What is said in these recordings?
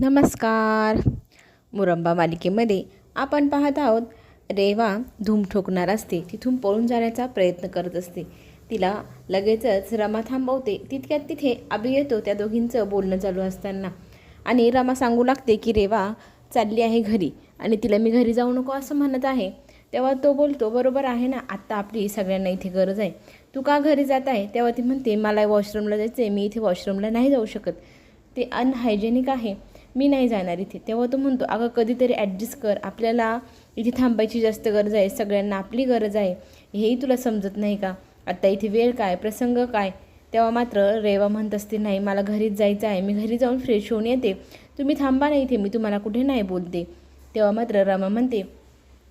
नमस्कार. मुरंबा मालिकेमध्ये आपण पाहत आहोत रेवा धूम ठोकणार असते तिथून पळून जाण्याचा प्रयत्न करत असते. तिला लगेचच रमा थांबवते तितक्यात तिथे अभि येतो त्या दोघींचं बोलणं चालू असताना. आणि रमा सांगू लागते की रेवा चालली आहे घरी आणि तिला मी घरी जाऊ नको असं म्हणत आहे. तेव्हा तो बोलतो बरोबर आहे ना आत्ता आपली सगळ्यांना इथे गरज आहे. तू का घरी जात आहे? तेव्हा ती म्हणते मला वॉशरूमला जायचं आहे मी इथे वॉशरूमला नाही जाऊ शकत. ते अनहायजेनिक आहे. मी नाही जाणार इथे. तेव्हा तो म्हणतो अगं कधीतरी ॲडजस्ट कर. आपल्याला इथे थांबायची जास्त गरज आहे. सगळ्यांना आपली गरज आहे. हेही तुला समजत नाही का? आत्ता इथे वेळ काय? प्रसंग काय? तेव्हा मात्र रेवा म्हणत असते नाही मला घरीच जायचं आहे. मी घरी जाऊन फ्रेश होऊन येते. तुम्ही थांबा नाही इथे. मी तुम्हाला कुठे नाही बोलते. तेव्हा मात्र रमा म्हणते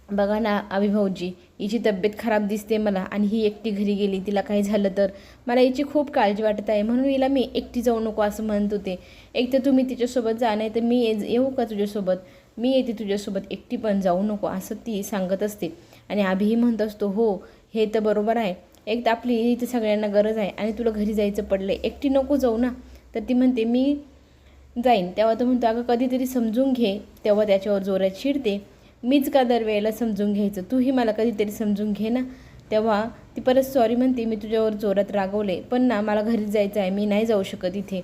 बघा ना अभिभाऊजी हिची तब्येत खराब दिसते मला आणि ही एकटी घरी गेली तिला काही झालं तर. मला हिची खूप काळजी वाटत आहे म्हणून हिला मी एकटी जाऊ नको असं म्हणत होते. एक तर तुम्ही तिच्यासोबत जा नाही तर मी येऊ का तुझ्यासोबत? मी येते तुझ्यासोबत एकटी पण जाऊ नको असं ती सांगत असते. आणि अभिही म्हणत असतो हो हे तर बरोबर आहे. एक तर आपली इथे सगळ्यांना गरज आहे आणि तुला घरी जायचं पडलं एकटी नको जाऊ ना. तर ती म्हणते मी जाईन. तेव्हा तो म्हणतो अगं कधीतरी समजून घे. तेव्हा त्याच्यावर जोरात शिरते. मीच का दरवेळेला समजून घ्यायचं? तूही मला कधीतरी समजून घे ना. तेव्हा ती परत सॉरी म्हणते मी तुझ्यावर जोरात रागवले. पण ना मला घरी जायचं आहे. मी नाही जाऊ शकत इथे.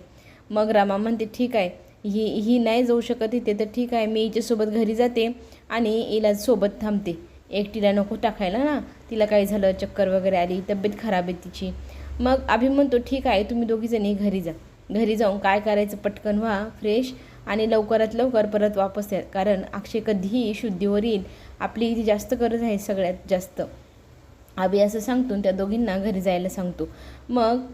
मग रामा म्हणते ठीक आहे. ही ही नाही जाऊ शकत इथे तर ठीक आहे. मी हिच्यासोबत घरी जाते आणि हिला सोबत थांबते. एकटीला नको टाकायला ना. तिला काय झालं चक्कर वगैरे आली तब्येत खराब आहे तिची. मग अभि म्हणतो ठीक आहे. तुम्ही दोघीजणी घरी जा. घरी जाऊन काय करायचं पटकन व्हा फ्रेश. आणि लवकरात लवकर परत वापस या कारण अक्षय कधीही शुद्धीवर येईल. आपली इथे जास्त गरज आहे सगळ्यात जास्त. अभि असं सांगतो त्या दोघींना घरी जायला सांगतो. मग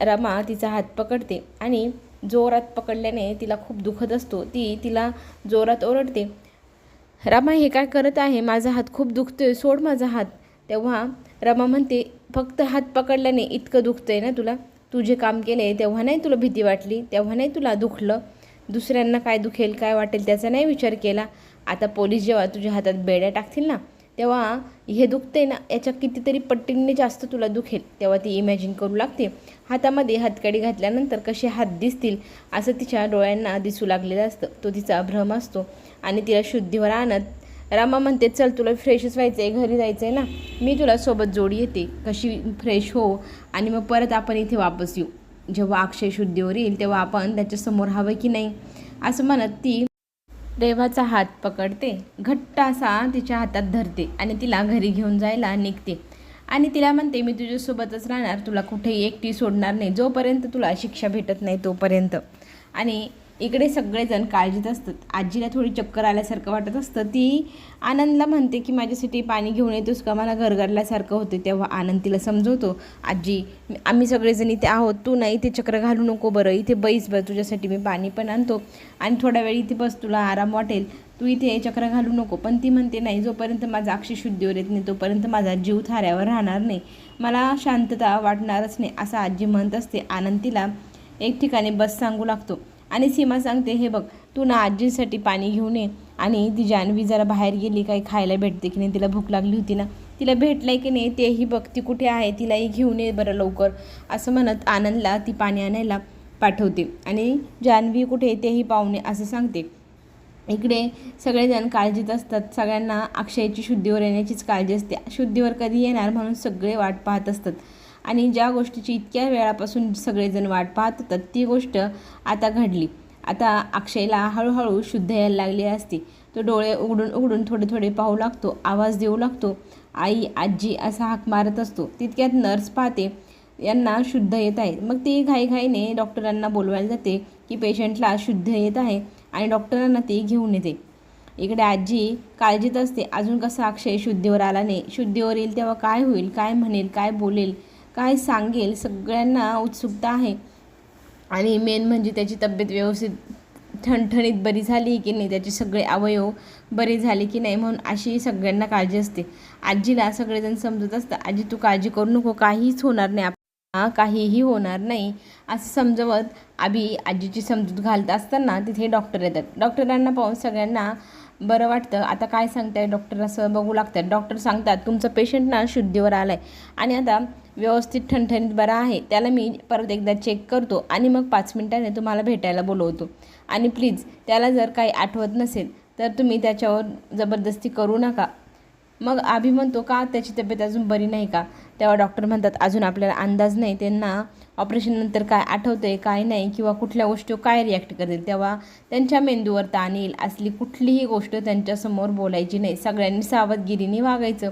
रमा तिचा हात पकडते आणि जोरात पकडल्याने तिला खूप दुखत असतो. ती तिला जोरात ओरडते. रमा हे काय करत आहे? माझा हात खूप दुखतोय. सोड माझा हात. तेव्हा रमा म्हणते फक्त हात पकडल्याने इतकं दुखतंय ना तुला? तू जे काम केले तेव्हा नाही तुला भीती वाटली? तेव्हा नाही तुला दुखलं? दुसऱ्यांना काय दुखेल काय वाटेल त्याचा नाही विचार केला. आता पोलीस जेव्हा तुझ्या हातात बेड्या टाकतील ना तेव्हा हे दुखते ना याच्या कितीतरी पट्टींनी जास्त तुला दुखेल. तेव्हा ती इमॅजिन करू लागते. हातामध्ये हातकडी घातल्यानंतर कसे हात दिसतील असं तिच्या डोळ्यांना दिसू लागलेलं असतं. तो तिचा भ्रम असतो. आणि तिला शुद्धीवर आणत रामा म्हणते चल तुला फ्रेशच व्हायचं आहे घरी जायचं आहे ना. मी तुला सोबत जोडी येते. कशी फ्रेश हो आणि मग परत आपण इथे वापस येऊ. जेव्हा अक्षय शुद्धीवर येईल तेव्हा आपण त्याच्यासमोर हवं की नाही? असं म्हणत ती रेवाचा हात पकडते. घट्ट असा तिच्या हातात धरते आणि तिला घरी घेऊन जायला निघते. आणि तिला म्हणते मी तुझ्यासोबतच राहणार. तुला कुठेही एकटी सोडणार नाही. जोपर्यंत तुला शिक्षा भेटत नाही तोपर्यंत. आणि इकडे सगळेजण काळजीत असतात. आजीला थोडी चक्कर आल्यासारखं वाटत असतं. ती आनंदला म्हणते की माझ्यासाठी पाणी घेऊन येतोस का? मला घरगडल्यासारखं होते. तेव्हा आनंद तिला समजवतो आजी आम्ही सगळेजण इथे आहोत. तू नाही इथे चक्र घालू नको बरं. इथे बैस बरं. तुझ्यासाठी मी पाणी पण आणतो. आणि थोडा वेळ इथे बस. तुला आराम वाटेल. तू इथे चक्र घालू नको. पण ती म्हणते नाही जोपर्यंत माझा अक्षय शुद्धीवर येत नाही तोपर्यंत माझा जीव थाऱ्यावर राहणार नाही. मला शांतता वाटणारच नाही. असं आजी म्हणत असते. आनंद तिला एक ठिकाणी बस सांगू लागतो. आणि सीमा सांगते हे बघ तू ना आजीसाठी पाणी घेऊन ये आणि ती जान्हवी जरा बाहेर गेली काही खायला भेटते की नाही तिला भूक लागली होती ना तिला भेटलंय की नाही तेही बघ ती कुठे आहे तिलाही घेऊन ये बरं लवकर असं म्हणत आनंदला ती पाणी आणायला पाठवते. आणि जान्हवी कुठे तेही पाहुणे असं सांगते. इकडे सगळेजण काळजीत असतात. सगळ्यांना अक्षयची शुद्धीवर येण्याचीच काळजी असते. शुद्धीवर कधी येणार म्हणून सगळे वाट पाहत असतात. आणि ज्या गोष्टीची इतक्या वेळापासून सगळेजण वाट पाहत होतात ती गोष्ट आता घडली. आता अक्षयला हळूहळू शुद्ध यायला लागली असते. तो डोळे उघडून उघडून थोडे थोडे पाहू लागतो आवाज देऊ लागतो. आई आजी असा हाक मारत असतो. तितक्यात नर्स पाहते यांना शुद्ध येत आहे. मग ती घाईघाईने डॉक्टरांना बोलवायला जाते की पेशंटला शुद्ध येत आहे आणि डॉक्टरांना ती घेऊन येते. इकडे आजी काळजीत असते. अजून कसा अक्षय शुद्धीवर आला नाही? शुद्धीवर येईल तेव्हा काय होईल? काय म्हणेल? काय बोलेल? काय सांगेल सगळ्यांना उत्सुकता आहे. आणि मेन म्हणजे त्याची तब्येत व्यवस्थित ठणठणीत बरी झाली की नाही त्याचे सगळे अवयव बरे झाले की नाही म्हणून अशी सगळ्यांना काळजी असते. आजीला सगळेजण समजत असतं आजी तू काळजी करू नको काहीच होणार नाही आपल्याला काहीही होणार नाही. असं समजवत आभी आजीची समजूत घालत असताना तिथे डॉक्टर येतात. डॉक्टरांना पाहून सगळ्यांना बरं वाटतं आता काय सांगताय डॉक्टर असं बघू लागतात डॉक्टर सांगतात तुमचं पेशंट ना शुद्धीवर आला आहे आणि आता व्यवस्थित ठणठणीत बरा आहे. त्याला मी परत एकदा चेक करतो आणि मग पाच मिनिटाने तुम्हाला भेटायला बोलवतो. आणि प्लीज त्याला जर काही आठवत नसेल तर तुम्ही त्याच्यावर जबरदस्ती करू नका. मग आभी म्हणतो का त्याची तब्येत अजून बरी नाही का? तेव्हा डॉक्टर म्हणतात अजून आपल्याला अंदाज नाही. त्यांना ऑपरेशननंतर काय आठवतं आहे काय नाही किंवा कुठल्या गोष्टी काय रिॲक्ट करतील तेव्हा त्यांच्या मेंदूवर ताण येईल. असली कुठलीही गोष्ट त्यांच्यासमोर बोलायची नाही. सगळ्यांनी सावधगिरीने वागायचं.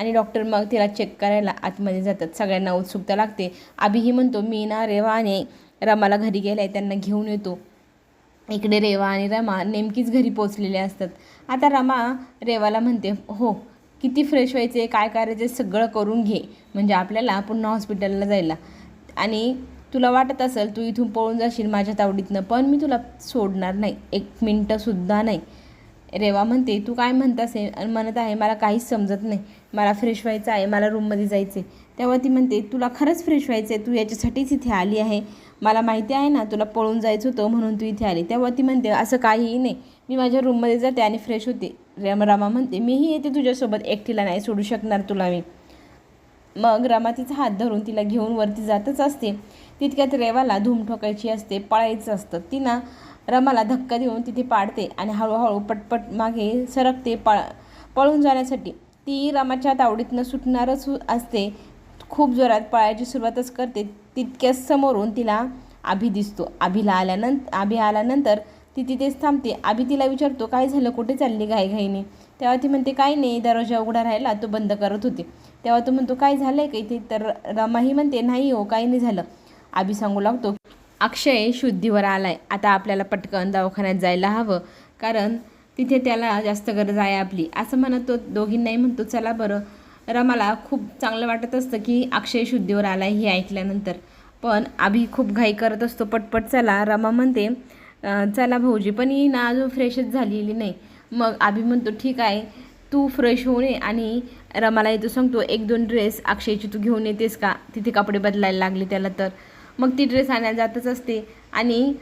आणि डॉक्टर मग तिला चेक करायला आतमध्ये जातात. सगळ्यांना उत्सुकता लागते. अभिही म्हणतो मी ना रेवा आणि रमाला घरी गेलाय त्यांना घेऊन येतो. इकडे रेवा आणि रमा नेमकीच घरी पोचलेले असतात. आता रमा रेवाला म्हणते हो किती फ्रेश व्हायचे काय करायचे सगळं करून घे. म्हणजे आपल्याला पुन्हा हॉस्पिटलला जायला. आणि तुला वाटत असेल तू इथून पळून जाशील माझ्या तावडीतनं पण मी तुला सोडणार नाही. एक मिनटंसुद्धा नाही. रेवा म्हणते तू काय म्हणत आहे म्हणत आहे मला काहीच समजत नाही. मला फ्रेश व्हायचं आहे मला रूममध्ये जायचं आहे तेव्हा ती म्हणते तुला खरंच फ्रेश व्हायचं आहे तू याच्यासाठीच इथे आली आहे. मला माहिती आहे ना तुला पळून जायचं होतं म्हणून तू इथे आली. तेव्हा ती म्हणते असं काहीही नाही. मी माझ्या रूममध्ये जाते आणि फ्रेश होते. रेम रामा म्हणते मीही येते तुझ्यासोबत. एकटीला नाही सोडू शकणार तुला मी. मग रमा तिचा हात धरून तिला घेऊन वरती जातच असते. तितक्यात रेवाला धूम ठोकायची असते पळायचं असतं. तिनं रमाला धक्का देऊन तिथे पाडते आणि हळूहळू पटपट मागे सरकते पळ पळून जाण्यासाठी. ती रमाच्या तावडीतनं सुटणारच असते. खूप जोरात पळायची सुरुवातच करते. तितक्याच समोरून तिला आभी दिसतो. आभीला आल्यानंतर आभी आल्यानंतर ती तिथेच थांबते. आभी तिला विचारतो काय झालं? कुठे चालली घाईघाईने? तेव्हा ती म्हणते काय नाही. दरवाजा उघडा राहिला. तो बंद करत होते. तेव्हा तो म्हणतो काय झालं आहे का इथे? तर रमाही म्हणते नाही हो काही नाही झालं. आभी सांगू लागतो अक्षय शुद्धीवर आलाय. आता आपल्याला पटकन दवाखान्यात जायला हवं. कारण तिथे त्याला जास्त गरज आहे आपली. असं म्हणत तो दोघींनाही म्हणतो चला बरं. रमाला खूप चांगलं वाटत असतं की अक्षय शुद्धीवर आला हे ऐकल्यानंतर. पण आभी खूप घाई करत असतो पटपट चला. रमा म्हणते चला भाऊजी पण ही ना अजून फ्रेशच झालेली नाही. मग आभी म्हणतो ठीक आहे तू फ्रेश होऊन ये. आणि रमाला येतो सांगतो एक दोन ड्रेस अक्षयची तू घेऊन येतेस का? तिथे कपडे बदलायला लागले त्याला तर. मग ती ड्रेस आणायला जातच असते. आणि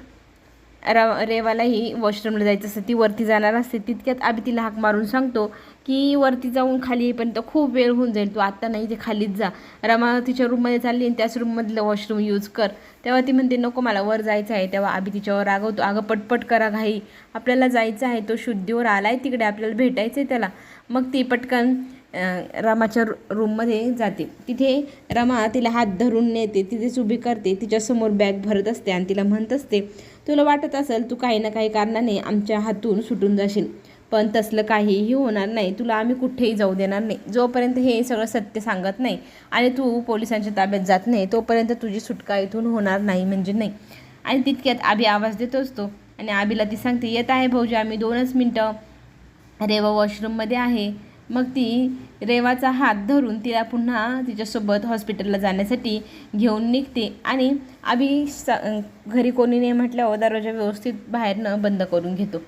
रा रेवालाही वॉशरूमला जायचं असतं. ती वरती जाणार असते. तितक्यात आम्ही तिला हाक मारून सांगतो की वरती जाऊन खाली येईपर्यंत खूप वेळ होऊन जाईल. तू आत्ता नाही ते खालीच जा. रमा तिच्या रूममध्ये चालली आणि त्याच रूममधलं वॉशरूम यूज कर. तेव्हा ती म्हणते नको मला वर जायचं आहे. तेव्हा आम्ही तिच्यावर रागवतो. अगं पटपट करा घाई. आपल्याला जायचं आहे. तो शुद्धीवर आला आहे तिकडे. आपल्याला भेटायचं आहे त्याला. मग ती पटकन रामाच्या रूममध्ये जाते. तिथे रमा तिला हात धरून नेते तिथेच उभी करते तिच्यासमोर बॅग भरत असते आणि तिला म्हणत असते तुला वाटत असेल तू काही ना काही कारणाने आमच्या हातून सुटून जाशील पण तसलं काहीही होणार नाही. तुला आम्ही कुठेही जाऊ देणार नाही. जोपर्यंत हे सगळं सत्य सांगत नाही आणि तू पोलिसांच्या ताब्यात जात नाही तोपर्यंत तुझी सुटका इथून होणार नाही म्हणजे नाही. आणि तितक्यात आबी आवाज देतो असतो आणि आबीला ती सांगते येत आहे भाऊजी आम्ही दोनच मिनटं रेवा वॉशरूममध्ये आहे. मग ती रेवाचा हात धरून तिला पुन्हा तिच्यासोबत हॉस्पिटलला जाण्यासाठी घेऊन निघते. आणि आभी सा घरी कोणी नाही म्हटल्यावर दरवाजा व्यवस्थित बाहेरनं बंद करून घेतो.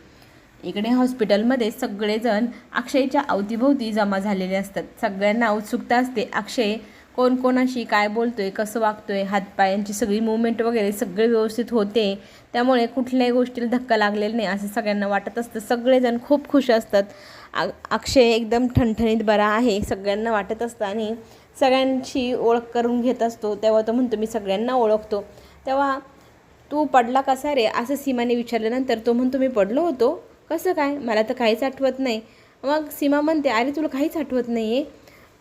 इकडे हॉस्पिटलमध्ये सगळेजण अक्षयच्या अवतीभोवती जमा झालेले असतात. सगळ्यांना उत्सुकता असते अक्षय कोण कोणाशी काय बोलतोय कसं वागतोय हातपायांची सगळी मुवमेंट वगैरे सगळे व्यवस्थित होते. त्यामुळे कुठल्याही गोष्टीला धक्का लागलेला नाही असं सगळ्यांना वाटत असतं. सगळेजण खूप खुश असतात. आ अक्षय एकदम ठणठणीत बरा आहे सगळ्यांना वाटत असतं आणि सगळ्यांची ओळख करून घेत असतो. तेव्हा तो म्हणतो मी सगळ्यांना ओळखतो. तेव्हा तू पडला कसा रे? असं सीमाने विचारल्यानंतर तो म्हणतो मी पडलो होतो. कसं काय? मला तर काहीच आठवत नाही. मग सीमा म्हणते अरे तुला काहीच आठवत नाही आहे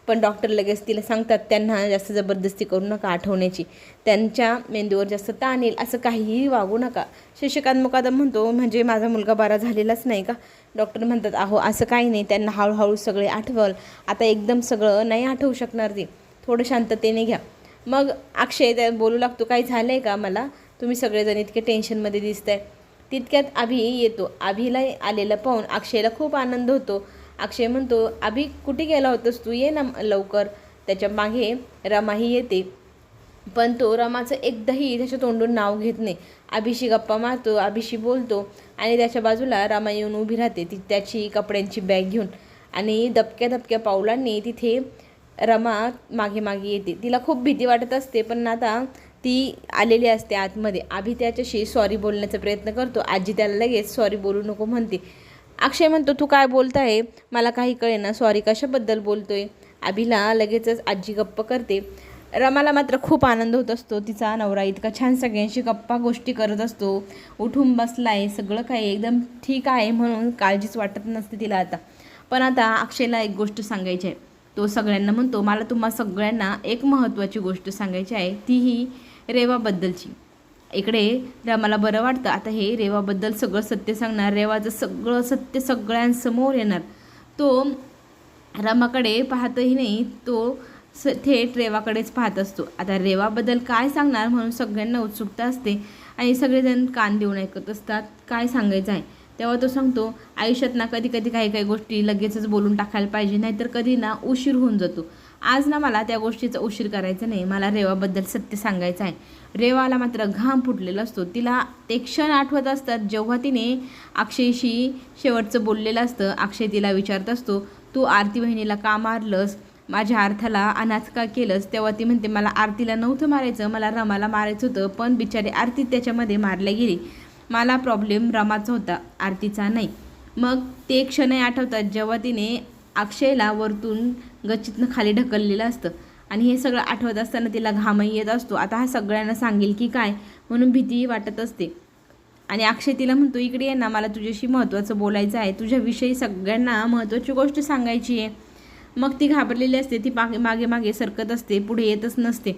पण डॉक्टर लगेच तिला सांगतात त्यांना जास्त जबरदस्ती करू नका आठवण्याची. त्यांच्या मेंदूवर जास्त ताण येईल असं काहीही वागू नका. शशिकांत मुकादम म्हणतो म्हणजे माझा मुलगा बरा झालेलाच नाही का? डॉक्टर म्हणतात अहो असं काही नाही. त्यांना हळूहळू सगळे आठवल. आता एकदम सगळं नाही आठवू शकणार ते. थोडं शांततेने घ्या. मग अक्षय त्या बोलू लागतो काही झालं आहे का मला? तुम्ही सगळेजण इतके टेन्शनमध्ये दिसत आहे तितक्यात अभि येतो. अभिला आलेला पाहून अक्षयला खूप आनंद होतो. अक्षय म्हणतो अभि कुठे गेला होतास तू? ये ना लवकर. त्याच्यामागे रमाही येते. पण तो रमाचं एकदाही त्याच्या तोंडून नाव घेत नाही. अभिशी गप्पा मारतो अभिशी बोलतो आणि त्याच्या बाजूला रमा येऊन उभी राहते ती त्याची कपड्यांची बॅग घेऊन. आणि दबक्या दबक्या पावलांनी तिथे रमा मागे मागे येते. तिला खूप भीती वाटत असते पण आता ती आलेली असते आतमध्ये. आभी त्याच्याशी सॉरी बोलण्याचा प्रयत्न करतो. आजी त्याला लगेच सॉरी बोलू नको म्हणते. अक्षय म्हणतो तू काय बोलताय? मला काही कळेना. सॉरी कशाबद्दल बोलतोय? अभिला लगेचच आजी गप्प करते. रमाला मात्र खूप आनंद होत असतो. तिचा नवरा इतका छान सगळ्यांशी गप्पा गोष्टी करत असतो. उठून बसलाय. सगळं काही एकदम ठीक आहे म्हणून काळजीच वाटत नसते तिला आता. पण आता अक्षयला एक गोष्ट सांगायची आहे. तो सगळ्यांना म्हणतो मला तुम्हा सगळ्यांना एक महत्त्वाची गोष्ट सांगायची आहे. तीही रेवाबद्दलची. इकडे रामाला बरं वाटतं. आता हे रेवाबद्दल सगळं सत्य सांगणार रेवाचं सगळं सत्य सगळ्यांसमोर येणार. तो रमाकडे पाहतही नाही तो स थेट रेवाकडेच पाहत असतो. आता रेवाबद्दल काय सांगणार म्हणून सगळ्यांना उत्सुकता असते आणि सगळेजण कान देऊन ऐकत असतात काय सांगायचं आहे? तेव्हा तो सांगतो आयुष्यात ना कधी कधी काही काही गोष्टी लगेचच बोलून टाकायला पाहिजे नाहीतर कधी ना उशीर होऊन जातो. आज ना मला त्या गोष्टीचा उशीर करायचा नाही मला रेवाबद्दल सत्य सांगायचं आहे. रेवाला मात्र घाम फुटलेला असतो. तिला ते क्षण आठवत असतात जेव्हा तिने अक्षयशी शेवटचं बोललेलं असतं. अक्षय तिला विचारत असतो तू आरती बहिणीला का मारलंस? माझ्या अर्थाला अनाथ का केलंस? तेव्हा ती म्हणते मला आरतीला नव्हतं मारायचं मला रमाला मारायचं होतं पण बिचारी आरती त्याच्यामध्ये मारल्या गेली. मला प्रॉब्लेम रमाचा होता आरतीचा नाही. मग ते क्षणही आठवतात जेव्हा तिने अक्षयला वरतून गच्चीतनं खाली ढकललेलं असतं. आणि हे सगळं आठवत असताना तिला घामही येत असतो. आता हा सगळ्यांना सांगेल की काय म्हणून भीतीही वाटत असते. आणि अक्षय तिला म्हणतो इकडे ये ना मला तुझ्याशी महत्त्वाचं बोलायचं आहे. तुझ्याविषयी सगळ्यांना महत्त्वाची गोष्ट सांगायची आहे. मग ती घाबरलेली असते. ती मागे मागे मागे सरकत असते. पुढे येतच नसते.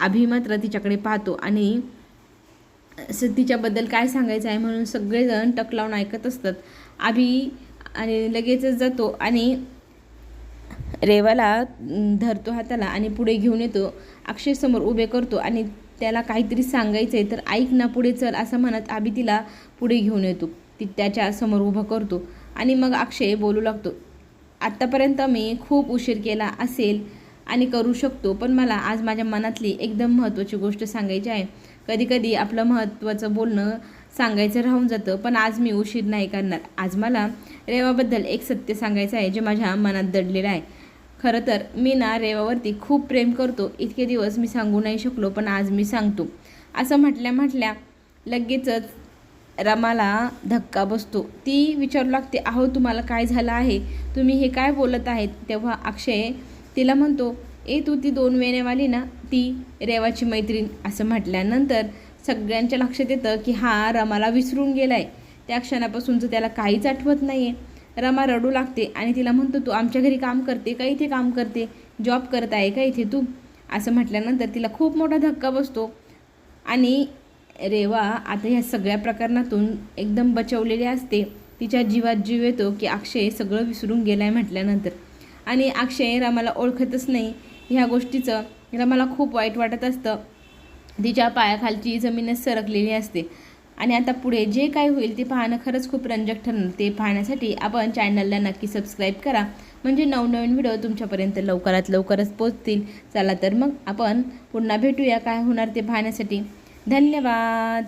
अभि मात्र तिच्याकडे पाहतो. आणि तिच्याबद्दल काय सांगायचं आहे म्हणून सगळेजण टक लावून ऐकत असतात. अभि आणि लगेचच जातो. आणि रेवाला धरतो हाताला आणि पुढे घेऊन येतो. अक्षयसमोर उभे करतो आणि त्याला काहीतरी सांगायचं आहे तर ऐक ना पुढे चल असं म्हणत आबी तिला पुढे घेऊन येतो. ती त्याच्यासमोर उभं करतो आणि मग अक्षय बोलू लागतो आत्तापर्यंत मी खूप उशीर केला असेल आणि करू शकतो पण मला आज माझ्या मनातली एकदम महत्त्वाची गोष्ट सांगायची आहे. कधीकधी आपलं महत्त्वाचं बोलणं सांगायचं राहून जातं पण आज मी उशीर नाही करणार. आज मला रेवाबद्दल एक सत्य सांगायचं आहे जे माझ्या मनात दडलेलं आहे. खरं तर मी ना रेवावरती खूप प्रेम करतो. इतके दिवस मी सांगू नाही शकलो पण आज मी सांगतो. असं म्हटल्या म्हटल्या लगेचच रमाला धक्का बसतो. ती विचारू लागते अहो तुम्हाला काय झालं आहे? तुम्ही हे काय बोलत आहेत? तेव्हा अक्षय तिला म्हणतो ए तू ती दोन वेण्यावाली ना ती रेवाची मैत्रीण. असं म्हटल्यानंतर सगळ्यांच्या लक्षात येतं की हा रमाला विसरून गेला आहे त्या क्षणापासूनचं त्याला काहीच आठवत नाही आहे रमा रडू लागते आणि तिला म्हणतो तू आमच्या घरी काम करते का? इथे काम करते. जॉब करत आहे का इथे तू? असं म्हटल्यानंतर तिला खूप मोठा धक्का बसतो. आणि रेवा आता ह्या सगळ्या प्रकरणातून एकदम बचवलेली असते. तिच्या जीवात जीव येतो की अक्षय सगळं विसरून गेलं आहे म्हटल्यानंतर. आणि अक्षय रमाला ओळखतच नाही. ह्या गोष्टीचं रमाला खूप वाईट वाटत असतं. तिच्या पायाखालची जमीनच सरकलेली असते. आणि आता पुढे जे काय होईल ते पाहणं खरंच खूप रंजक ठरणार. ते पाहण्यासाठी आपण चॅनलला नक्की सबस्क्राईब करा. म्हणजे नवनवीन व्हिडिओ तुमच्यापर्यंत लवकरात लवकरच पोचतील चला तर मग आपण पुन्हा भेटूया काय होणार ते पाहण्यासाठी. धन्यवाद!